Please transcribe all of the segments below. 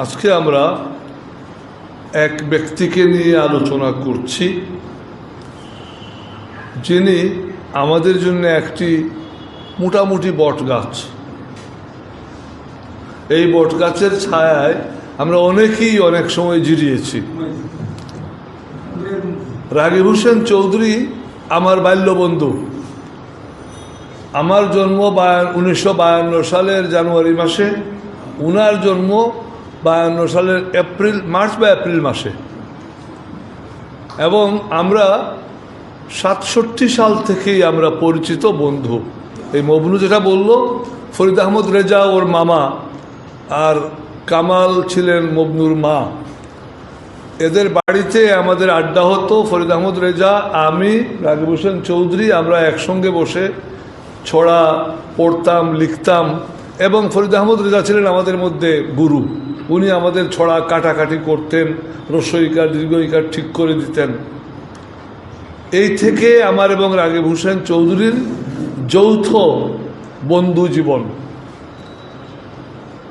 আজকে আমরা এক ব্যক্তিকে নিয়ে আলোচনা করছি, যিনি আমাদের জন্য একটি মোটামুটি বট গাছ এই বট গাছের ছায়ায় আমরা অনেকেই অনেক সময় জিরিয়েছি। রাগিব হোসেন চৌধুরী আমার বাল্যবন্ধু। আমার জন্ম উনিশশো বায়ান্ন সালের জানুয়ারি মাসে। উনার জন্ম বায়ান্ন সালের এপ্রিল, মার্চ বা এপ্রিল মাসে। এবং আমরা সাতষট্টি সাল থেকেই আমরা পরিচিত বন্ধু। এই মবনু যেটা বলল, ফরিদ আহমদ রেজা ওর মামা আর কামাল ছিলেন মবনুর মা। এদের বাড়িতে আমাদের আড্ডা হতো, ফরিদ আহমদ রেজা, আমি রাগিব হোসেন চৌধুরী, আমরা একসঙ্গে বসে ছড়া পড়তাম, লিখতাম, এবং ফরিদ আহমদ রেজা ছিলেন আমাদের মধ্যে গুরু। উনি আমাদের ছড়া কাটাকাটি করতেন রস্বইকার দীর্ঘইকার ঠিক করে দিতেন। এই থেকে আমার এবং রাগিব হোসেন চৌধুরীর যৌথ বন্ধু জীবন।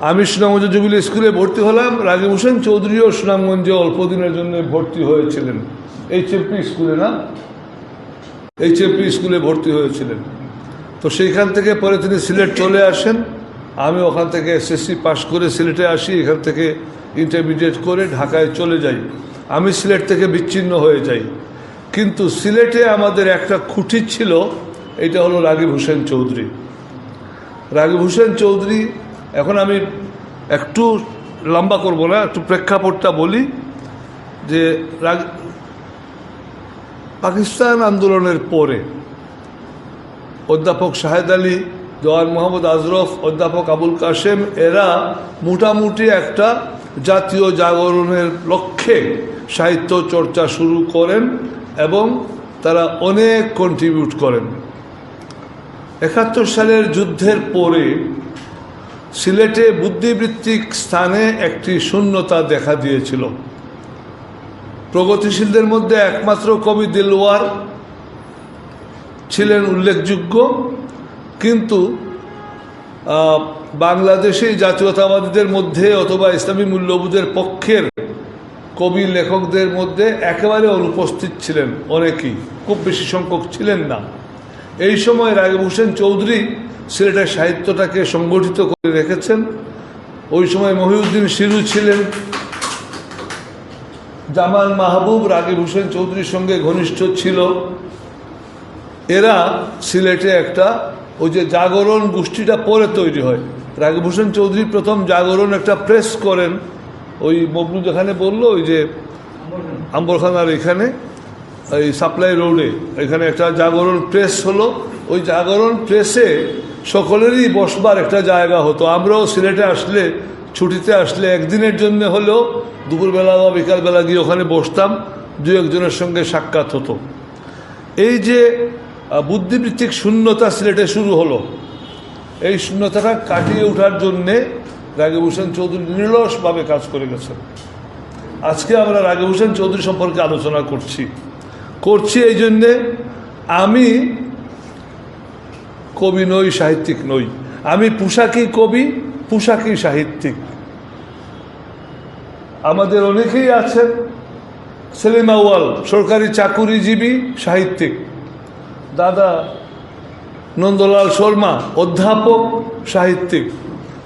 আমি সুনামগঞ্জ জুবিলি স্কুলে ভর্তি হলাম, রাগিব হোসেন চৌধুরীও সুনামগঞ্জে অল্প দিনের জন্য ভর্তি হয়েছিলেন। এইচ এপি স্কুলে না? এইচ এপি স্কুলে ভর্তি হয়েছিলেন। তো সেইখান থেকে পরে তিনি সিলেট চলে আসেন। আমি ওখান থেকে এসএসসি পাশ করে সিলেটে আসি, এখান থেকে ইন্টারমিডিয়েট করে ঢাকায় চলে যাই। আমি সিলেট থেকে বিচ্ছিন্ন হয়ে যাই। কিন্তু সিলেটে আমাদের একটা খুঁটি ছিল, এটা হলো রাগিব হোসেন চৌধুরী। রাগিব হোসেন চৌধুরী, এখন আমি একটু লম্বা করব না, একটু প্রেক্ষাপটটা বলি, যে পাকিস্তান আন্দোলনের পরে অধ্যাপক শাহেদ আলী জওয়ান মোহাম্মদ আজরফ, অধ্যাপক আবুল কাশেম, এরা মোটামুটি একটা জাতীয় জাগরণের লক্ষ্যে সাহিত্য চর্চা শুরু করেন এবং তারা অনেক কন্ট্রিবিউট করেন। একাত্তর সালের যুদ্ধের পরে সিলেটে বুদ্ধিবৃত্তিক স্থানে একটি শূন্যতা দেখা দিয়েছিল। প্রগতিশীলদের মধ্যে একমাত্র কবি দিলওয়ার ছিলেন উল্লেখযোগ্য। কিন্তু বাংলাদেশে জাতীয়তাবাদীদের মধ্যে অথবা ইসলামী মূল্যবোধের পক্ষের কবি লেখকদের মধ্যে একেবারে অনুপস্থিত ছিলেন অনেকেই, খুব বেশি সংখ্যক ছিলেন না। এই সময় রাগিব হোসেন চৌধুরী সিলেটের সাহিত্যটাকে সংগঠিত করে রেখেছেন। ওই সময় মহিউদ্দিন শিরু ছিলেন। জামাল মাহবুব রাগিব হোসেন চৌধুরীর সঙ্গে ঘনিষ্ঠ ছিল। এরা সিলেটে একটা ওই যে জাগরণ গোষ্ঠীটা পরে তৈরি হয়। হোসেন চৌধুরী প্রথম জাগরণ একটা প্রেস করেন, ওই মবলু যেখানে বলল, ওই যে আম্বরখানার এখানে, এই সাপ্লাই রোডে। এখানে একটা জাগরণ প্রেস হলো। ওই জাগরণ প্রেসে সকলেরই বসবার একটা জায়গা হতো। আমরাও সিলেটে আসলে, ছুটিতে আসলে একদিনের জন্য হলেও দুপুরবেলা বা বিকালবেলা গিয়ে ওখানে বসতাম দু একজনের সঙ্গে সাক্ষাৎ হতো। এই যে বুদ্ধিবৃত্তিক শূন্যতা সিলেটে শুরু হলো। এই শূন্যতাটা কাটিয়ে ওঠার জন্যে রাগিব হোসেন চৌধুরী নিরলসভাবে কাজ করে গেছেন। আজকে আমরা রাগিব হোসেন চৌধুরী সম্পর্কে আলোচনা করছি। করছি এই জন্যে আমি কবি নই, সাহিত্যিক নই। আমি পোশাকি কবি, পোশাকি সাহিত্যিক। আমাদের অনেকেই আছেন, সেলিম আউয়াল, সরকারি চাকুরিজীবী, সাহিত্যিক। দাদা নন্দলাল শর্মা, অধ্যাপক সাহিত্যিক।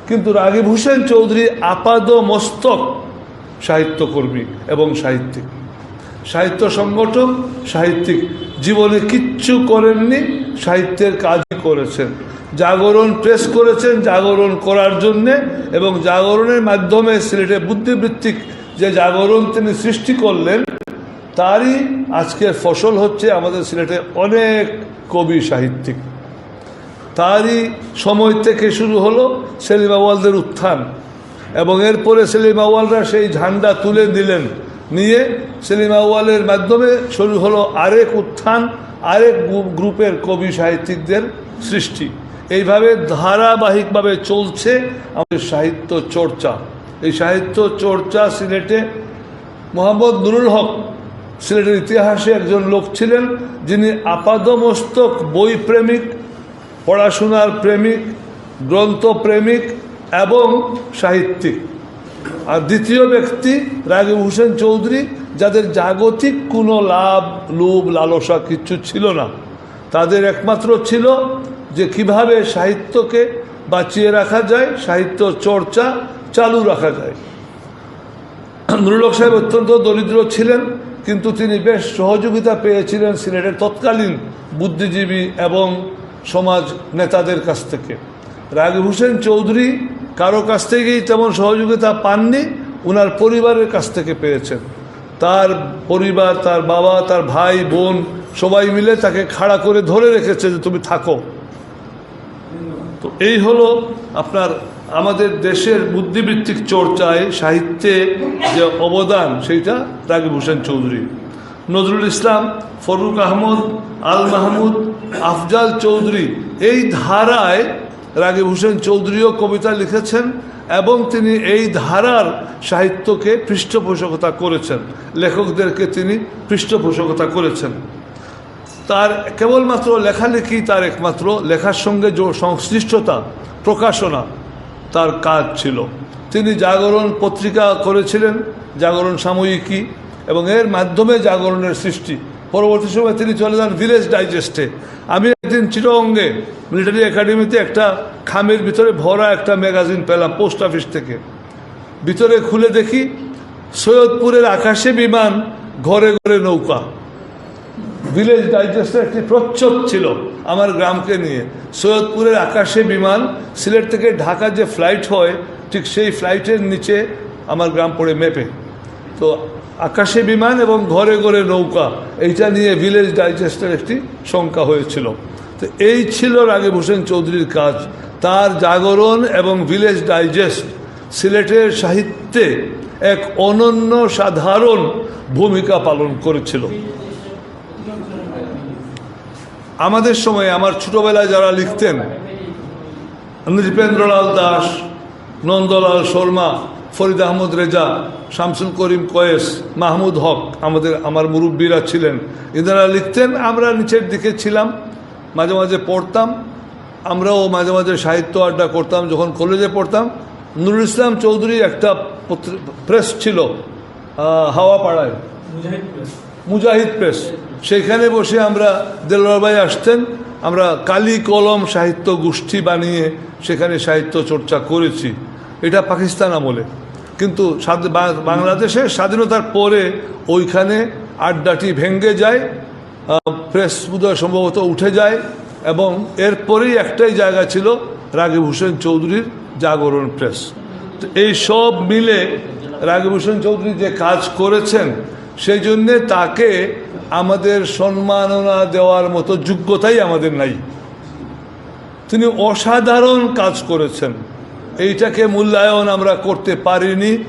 কিন্তু রাগিব হোসেন চৌধুরী আপাদ মস্তক সাহিত্যকর্মী এবং সাহিত্যিক। সাহিত্য সংগঠক, সাহিত্যিক। জীবনে কিচ্ছু করেননি, সাহিত্যের কাজই করেছেন। জাগরণ প্রেস করেছেন জাগরণ করার জন্যে এবং জাগরণের মাধ্যমে সিলেটে বুদ্ধিবৃত্তিক যে জাগরণ তিনি সৃষ্টি করলেন তারই আজকের ফসল হচ্ছে আমাদের সিলেটে অনেক কবি সাহিত্যিক। তারই সময় থেকে শুরু হলো সেলিম আওয়ালদের উত্থান এবং এরপরে সেলিম আওয়ালরা সেই ঝান্ডা তুলে দিলেন নিয়ে সেলিম আউয়ালের মাধ্যমে শুরু হলো আরেক উত্থান, আরেক গ্রুপের কবি সাহিত্যিকদের সৃষ্টি। এইভাবে ধারাবাহিকভাবে চলছে আমাদের সাহিত্য চর্চা। এই সাহিত্য চর্চা সিলেটে মোহাম্মদ নুরুল হক সিলেটের ইতিহাসে একজন লোক ছিলেন যিনি আপাদমস্তক বই প্রেমিক, পড়াশোনার প্রেমিক, গ্রন্থ প্রেমিক এবং সাহিত্যিক। আর দ্বিতীয় ব্যক্তি রাগিব হোসেন চৌধুরী, যাদের জাগতিক কোনো লাভ, লোভ, লালসা কিচ্ছু ছিল না। তাদের একমাত্র ছিল যে কীভাবে সাহিত্যকে বাঁচিয়ে রাখা যায়, সাহিত্য চর্চা চালু রাখা যায়। নুরুলক সাহেব অত্যন্ত দরিদ্র ছিলেন। কিন্তু তিনি বেশ সহযোগিতা পেয়েছিলেন সিলেটের তৎকালীন বুদ্ধিজীবী এবং সমাজ নেতাদের কাছ থেকে। রাগিব হোসেন চৌধুরী কারও কাছ থেকেই তেমন সহযোগিতা পাননি ওনার পরিবারের কাছ থেকে পেয়েছেন। তার পরিবার, তার বাবা, তার ভাই, বোন সবাই মিলে তাকে খাড়া করে ধরে রেখেছে যে তুমি থাকো। তো এই হলো আপনার আমাদের দেশের বুদ্ধিবৃত্তিক চর্চায়, সাহিত্যে যে অবদান, সেইটা রাগিব হোসেন চৌধুরী। নজরুল ইসলাম, ফরুক আহমদ, আল মাহমুদ, আফজাল চৌধুরী, এই ধারায় রাগিব হোসেন চৌধুরীও কবিতা লিখেছেন এবং তিনি এই ধারার সাহিত্যকে পৃষ্ঠপোষকতা করেছেন। লেখকদেরকে তিনি পৃষ্ঠপোষকতা করেছেন। তার কেবলমাত্র লেখালেখি তার একমাত্র, লেখার সঙ্গে সংশ্লিষ্টতা, প্রকাশনা তার কাজ ছিল। তিনি জাগরণ পত্রিকা করেছিলেন। জাগরণ সাময়িকী এবং এর মাধ্যমে জাগরণের সৃষ্টি। পরবর্তী সময় তিনি চলে যান ভিলেজ ডাইজেস্টে। আমি একদিন চিরঙ্গে মিলিটারি একাডেমিতে একটা খামের ভিতরে ভরা একটা ম্যাগাজিন পেলাম পোস্ট অফিস থেকে। ভিতরে খুলে দেখি সৈয়দপুরের আকাশে বিমান ঘরে ঘরে নৌকা। ভিলেজ ডাইজেস্টের একটি প্রচ্ছদ ছিল আমার গ্রামকে নিয়ে। সৈয়দপুরের আকাশে বিমান, সিলেট থেকে ঢাকা যে ফ্লাইট হয়, ঠিক সেই ফ্লাইটের নিচে আমার গ্রাম পড়ে মেপে। তো আকাশে বিমান এবং ঘরে ঘরে নৌকা, এইটা নিয়ে ভিলেজ ডাইজেস্টের একটি সংখ্যা হয়েছিল। তো এই ছিল রাগিব হোসেন চৌধুরীর কাজ। তার জাগরণ এবং ভিলেজ ডাইজেস্ট সিলেটের সাহিত্যে এক অনন্য সাধারণ ভূমিকা পালন করেছিল। আমাদের সময় আমার ছোটবেলায় যারা লিখতেন নৃপেন্দ্রলাল দাস নন্দলাল শর্মা ফরিদ আহমদ রেজা শামসুল করিম কয়েস মাহমুদ হক আমাদের আমার মুরব্বীরা ছিলেন এনারা লিখতেন আমরা নিচের দিকে ছিলাম মাঝে মাঝে পড়তাম আমরাও মাঝে মাঝে সাহিত্য আড্ডা করতাম যখন কলেজে পড়তাম। নুরুল ইসলাম চৌধুরী একটা প্রেস ছিল আহ, হাওয়াপাড়ায়। মুজাহিদ প্রেস। সেখানে বসে আমরা দেলোয়ার ভাই আসতেন, আমরা কালি কলম সাহিত্য গোষ্ঠী বানিয়ে সেখানে সাহিত্য চর্চা করেছি। এটা পাকিস্তান আমলে। কিন্তু বাংলাদেশের স্বাধীনতার পরে ওইখানে আড্ডাটি ভেঙ্গে যায় প্রেস বোধহয় সম্ভবত উঠে যায় এবং এরপরেই একটাই জায়গা ছিল রাগিব হোসেন চৌধুরীর জাগরণ প্রেস। এই সব মিলে রাগিব হোসেন চৌধুরী যে কাজ করেছেন সেই জন্যে তাকে আমাদের সম্মাননা দেওয়ার মতো যোগ্যতাই আমাদের নাই। তিনি অসাধারণ কাজ করেছেন। এইটাকে মূল্যায়ন আমরা করতে পারিনি।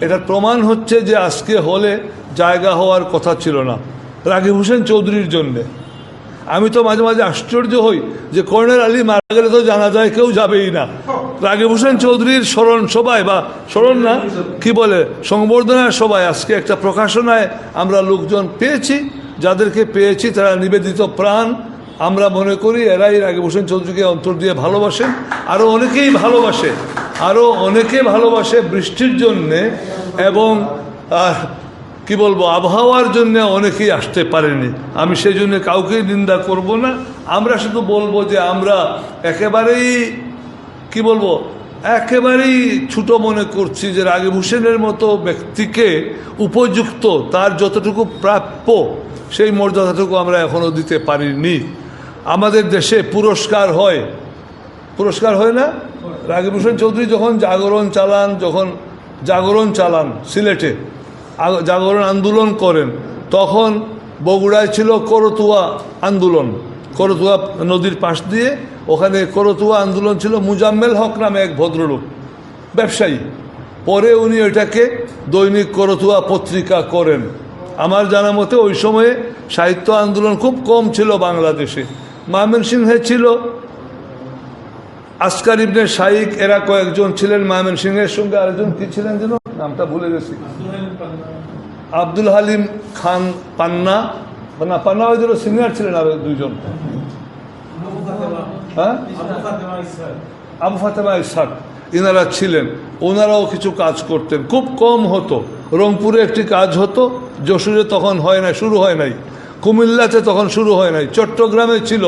এটার প্রমাণ হচ্ছে যে আজকে হলে জায়গা হওয়ার কথা ছিল না। রাগিব হোসেন চৌধুরীর জন্যে। আমি তো মাঝে মাঝে আশ্চর্য হই যে কর্নেল আলী মারা গেলে তো জানা যায় কেউ যাবেই না। রাগিব হোসেন চৌধুরীর স্মরণ সবাই বা স্মরণ না, কি বলে, সংবর্ধনার সবাই। আজকে একটা প্রকাশনায় আমরা লোকজন পেয়েছি, যাদেরকে পেয়েছি তারা নিবেদিত প্রাণ। আমরা মনে করি এরাই রাগিব হোসেন চৌধুরীকে অন্তর দিয়ে ভালোবাসেন। আরও অনেকেই ভালোবাসে আরও অনেকে ভালোবাসে বৃষ্টির জন্যে এবং কি বলব, আবহাওয়ার জন্য অনেকেই আসতে পারেনি। আমি সেই জন্য কাউকেই নিন্দা করব না। আমরা শুধু বলব যে আমরা একেবারেই, কি বলব, একেবারেই ছোট মনে করছি যে রাগিব হোসেনের মতো ব্যক্তিকে উপযুক্ত, তার যতটুকু প্রাপ্য, সেই মর্যাদাটুকু আমরা এখনও দিতে পারিনি। আমাদের দেশে পুরস্কার হয়। পুরস্কার হয় না? রাগিব হোসেন চৌধুরী যখন জাগরণ চালান, যখন জাগরণ চালান সিলেটে জাগরণ আন্দোলন করেন। তখন বগুড়ায় ছিল করতুয়া আন্দোলন। করতুয়া নদীর পাশ দিয়ে ওখানে করতুয়া আন্দোলন ছিল মুজাম্মেল হক নামে এক ভদ্রলোক, ব্যবসায়ী। পরে উনি এটাকে দৈনিক করতুয়া পত্রিকা করেন। আমার জানা মতে ওই সময়ে সাহিত্য আন্দোলন খুব কম ছিল বাংলাদেশে। ময়মনসিংহে ছিল আসকার ইবনে শাইক এরা কয়েকজন ছিলেন মায়ামেন সিংহের সঙ্গে, আরেকজন কি ছিলেন যেন? নামটা ভুলে গেছি। আব্দুল হালিম খান পান্না, না, পান্না হয়তো সিনিয়র ছিলেন আরও দুইজন। হ্যাঁ? আবু ফাতেমা ইসহাক, ইনারা ছিলেন। ওনারাও কিছু কাজ করতেন। খুব কম হতো। রংপুরে একটি কাজ হতো, যশোরে তখন হয় নাই, শুরু হয় নাই। কুমিল্লাতে তখন শুরু হয় নাই। চট্টগ্রামে ছিল,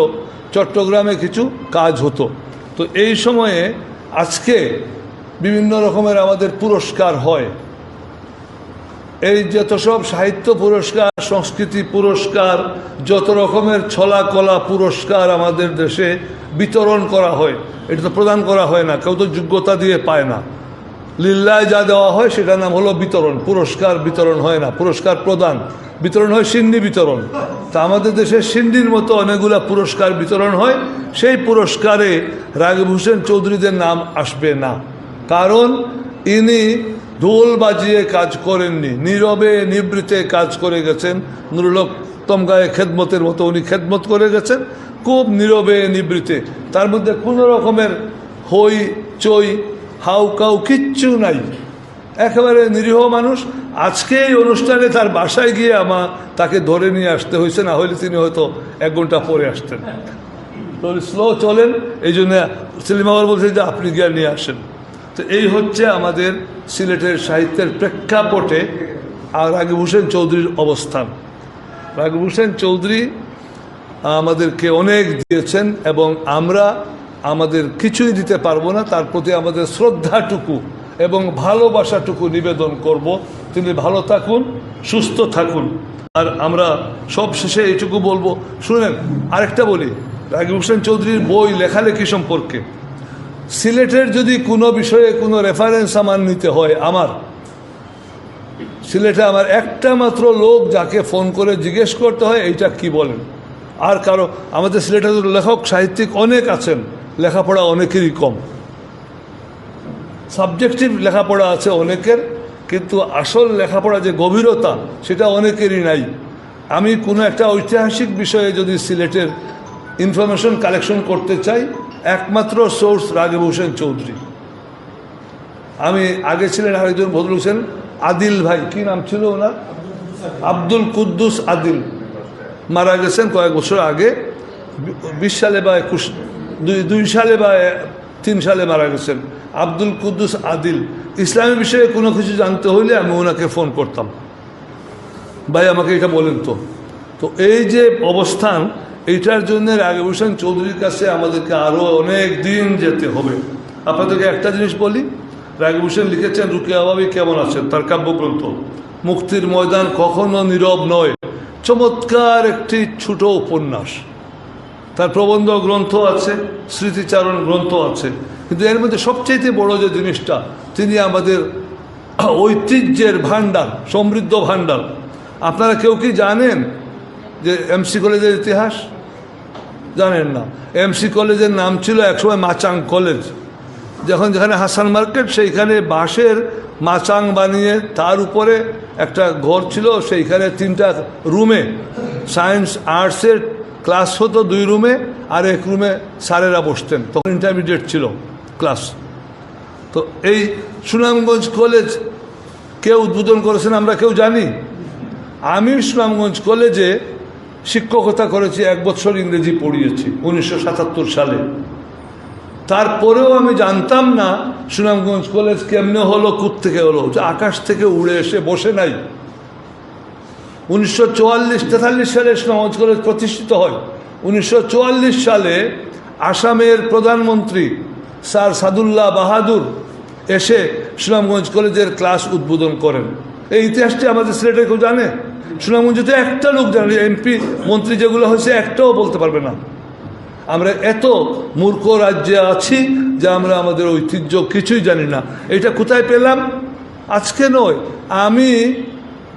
চট্টগ্রামে কিছু কাজ হতো। তো এই সময়ে আজকে বিভিন্ন রকমের আমাদের পুরস্কার হয়। এই যত সব সাহিত্য পুরস্কার, সংস্কৃতি পুরস্কার, যত রকমের ছলা কলা পুরস্কার আমাদের দেশে বিতরণ করা হয়, এটা তো প্রদান করা হয় না, কেউ তো যোগ্যতা দিয়ে পায় না। লিল্লায় যা দেওয়া হয় সেটার নাম হলো বিতরণ। পুরস্কার বিতরণ হয় না। পুরস্কার প্রদান। বিতরণ হয় সিন্নি বিতরণ। তা আমাদের দেশে সিন্ডির মতো অনেকগুলা পুরস্কার বিতরণ হয়। সেই পুরস্কারে রাগিব হোসেন চৌধুরীদের নাম আসবে না। কারণ ইনি ঢোল বাজিয়ে কাজ করেননি। নীরবে, নিবৃতে কাজ করে গেছেন। নুরুলক তমগায়ে খেদমতের মতো উনি খেদমত করে গেছেন। খুব নীরবে, নিবৃতে। তার মধ্যে কোনো রকমের হই চই হাউ কাউ কিচ্ছু নাই। একেবারে নিরীহ মানুষ। আজকে এই অনুষ্ঠানে তার বাসায় গিয়ে আমা তাকে ধরে নিয়ে আসতে হয়েছে, না হলে তিনি হয়তো এক ঘণ্টা পরে আসতেন। স্লো চলেন, এই জন্য সেলিম আবার বলছে যে আপনি গিয়ে নিয়ে আসেন। তো এই হচ্ছে আমাদের সিলেটের সাহিত্যের প্রেক্ষাপটে আর রাগিব হোসেন চৌধুরীর অবস্থান। রাগিব হোসেন চৌধুরী আমাদেরকে অনেক দিয়েছেন এবং আমরা আমাদের কিছুই দিতে পারব না, তার প্রতি আমাদের শ্রদ্ধাটুকু এবং ভালোবাসাটুকু নিবেদন করব। তিনি ভালো থাকুন, সুস্থ থাকুন। আর আমরা সব শেষে এইটুকু বলব, শুনেন, আরেকটা বলি রাগিব হোসেন চৌধুরীর বই লেখালেখি সম্পর্কে। সিলেটের যদি কোনো বিষয়ে কোনো রেফারেন্স আমার নিতে হয়, আমার, সিলেটে আমার একটা মাত্র লোক যাকে ফোন করে জিজ্ঞেস করতে হয়, এইটা কি বলেন? আর কারও, আমাদের সিলেটের লেখক, সাহিত্যিক অনেক আছেন। লেখাপড়া অনেকেরই কম। সাবজেক্টিভ লেখাপড়া আছে অনেকের, কিন্তু আসল লেখাপড়া যে গভীরতা, সেটা অনেকেরই নাই। আমি কোনো একটা ঐতিহাসিক বিষয়ে যদি সিলেটের ইনফরমেশন কালেকশন করতে চাই, একমাত্র সোর্স রাগিব হোসেন চৌধুরী। আমি আগে ছিলেন আরেকজন ভদ্রলোক ছিলেন আদিল ভাই, কি নাম ছিল ওনার? আব্দুল কুদ্দুস আদিল। মারা গেছেন কয়েক বছর আগে বিশ সালে বা একুশ দুই দুই সালে বা তিন সালে মারা গেছেন। আব্দুল কুদ্দুস আদিল। ইসলামী বিষয়ে কোনো কিছু জানতে হইলে আমি ওনাকে ফোন করতাম। ভাই, আমাকে এটা বলেন তো। তো এই যে অবস্থান, এইটার জন্য রাগে হোসেন চৌধুরীর কাছে আমাদেরকে আরও অনেক দিন যেতে হবে। আপনাদেরকে একটা জিনিস বলি রাগিব হোসেন লিখেছেন, রুকিয়া বাবি কেমন আছেন? তার কাব্যগ্রন্থ। মুক্তির ময়দান কখনো নীরব নয়। চমৎকার একটি ছোট উপন্যাস। তার প্রবন্ধ গ্রন্থ আছে, স্মৃতিচারণ গ্রন্থ আছে। কিন্তু এর মধ্যে সবচেয়ে বড় যে জিনিসটা, তিনি আমাদের ঐতিহ্যের ভাণ্ডার, সমৃদ্ধ ভাণ্ডার। আপনারা কেউ কি জানেন যে এমসি কলেজের ইতিহাস? জানেন না। এমসি কলেজের নাম ছিল একসময় মাচাং কলেজ। যখন যেখানে হাসান মার্কেট, সেইখানে বাঁশের মাচাং বানিয়ে তার উপরে একটা ঘর ছিল, সেইখানে তিনটা রুমে, সায়েন্স, আর্টসের ক্লাস হতো দুই রুমে, আর এক রুমে স্যারেরা বসতেন। তখন ইন্টারমিডিয়েট ছিল ক্লাস। তো এই সুনামগঞ্জ কলেজ কে উদ্বোধন করেছেন আমরা কেউ জানি? আমি সুনামগঞ্জ কলেজে শিক্ষকতা করেছি, এক বছর ইংরেজি পড়িয়েছি, উনিশশো সাতাত্তর সালে। তারপরেও আমি জানতাম না সুনামগঞ্জ কলেজ কেমনে হলো থেকে হলো। আকাশ থেকে উড়ে এসে বসে নাই। উনিশশো চুয়াল্লিশ তেতাল্লিশ সালে সুনামগঞ্জ কলেজ প্রতিষ্ঠিত হয়। উনিশশো চুয়াল্লিশ সালে আসামের প্রধানমন্ত্রী স্যার সাদুল্লাহ বাহাদুর এসে সুনামগঞ্জ কলেজের ক্লাস উদ্বোধন করেন। এই ইতিহাসটি আমাদের সিলেটে কেউ জানে? সুনামগঞ্জে তো একটা লোক জানে, এমপি, মন্ত্রী যেগুলো হয়েছে একটাও বলতে পারবে না। আমরা এত মূর্খ রাজ্যে আছি যে আমরা আমাদের ঐতিহ্য কিছুই জানি না। এটা কোথায় পেলাম? আজকে নয়। আমি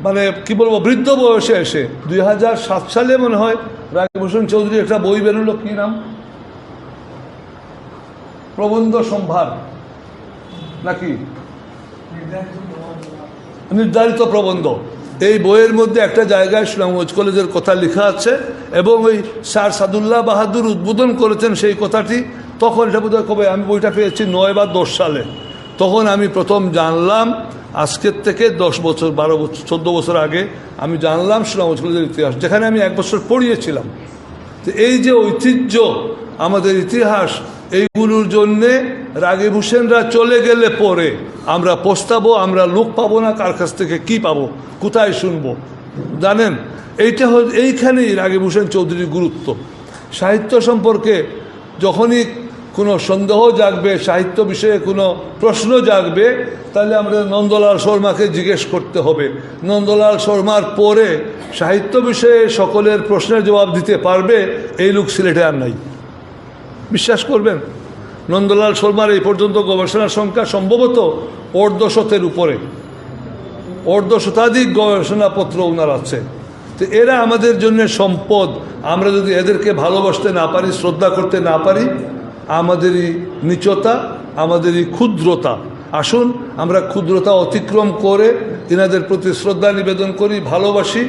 মানে কি বলব, বৃদ্ধ বয়সে এসে, দুই সাত সালে মনে হয় রাজভূষণ চৌধুরী একটা বই বেরোলো, কি নাম? প্রবন্ধ সম্ভার, নাকি? নির্ধারিত প্রবন্ধ। এই বইয়ের মধ্যে একটা জায়গায় সুনামগঞ্জ কলেজের কথা লেখা আছে, এবং ওই স্যার সাদুল্লাহ বাহাদুর উদ্বোধন করেছেন সেই কথাটি। তখন এটা বোধহয় কবে, আমি বইটা পেয়েছি নয় বা দশ সালে। তখন আমি প্রথম জানলাম আজকের থেকে দশ বছর, বারো বছর, চোদ্দ বছর আগে আমি জানলাম সুনামগঞ্জ কলেজের ইতিহাস, যেখানে আমি এক বছর পড়িয়েছিলাম। তো এই যে ঐতিহ্য, আমাদের ইতিহাস, এইগুলোর জন্যে রাগিব হোসেনরা চলে গেলে পরে আমরা পস্তাবো, আমরা লোক পাবো না, কার কাছ থেকে কি পাবো, কোথায় শুনব। জানেন, এইটা এইখানেই রাগিব হোসেন চৌধুরীর গুরুত্ব। সাহিত্য সম্পর্কে যখনই কোনো সন্দেহ জাগবে, সাহিত্য বিষয়ে কোনো প্রশ্ন জাগবে, তাহলে আমাদের নন্দলাল শর্মাকে জিজ্ঞেস করতে হবে। নন্দলাল শর্মার পরে সাহিত্য বিষয়ে সকলের প্রশ্নের জবাব দিতে পারবে, এই লোক সিলেটে আর নাই। বিশ্বাস করবেন, নন্দলাল শর্মার এই পর্যন্ত গবেষণার সংখ্যা সম্ভবত অর্ধশতের উপরে। অর্ধশতাধিক গবেষণাপত্র ওনার আছে। তো এরা আমাদের জন্য সম্পদ। আমরা যদি এদেরকে ভালোবাসতে না পারি, শ্রদ্ধা করতে না পারি আমাদেরই নিচতা, আমাদেরই ক্ষুদ্রতা। আসুন, আমরা ক্ষুদ্রতা অতিক্রম করে এনাদের প্রতি শ্রদ্ধা নিবেদন করি, ভালোবাসি।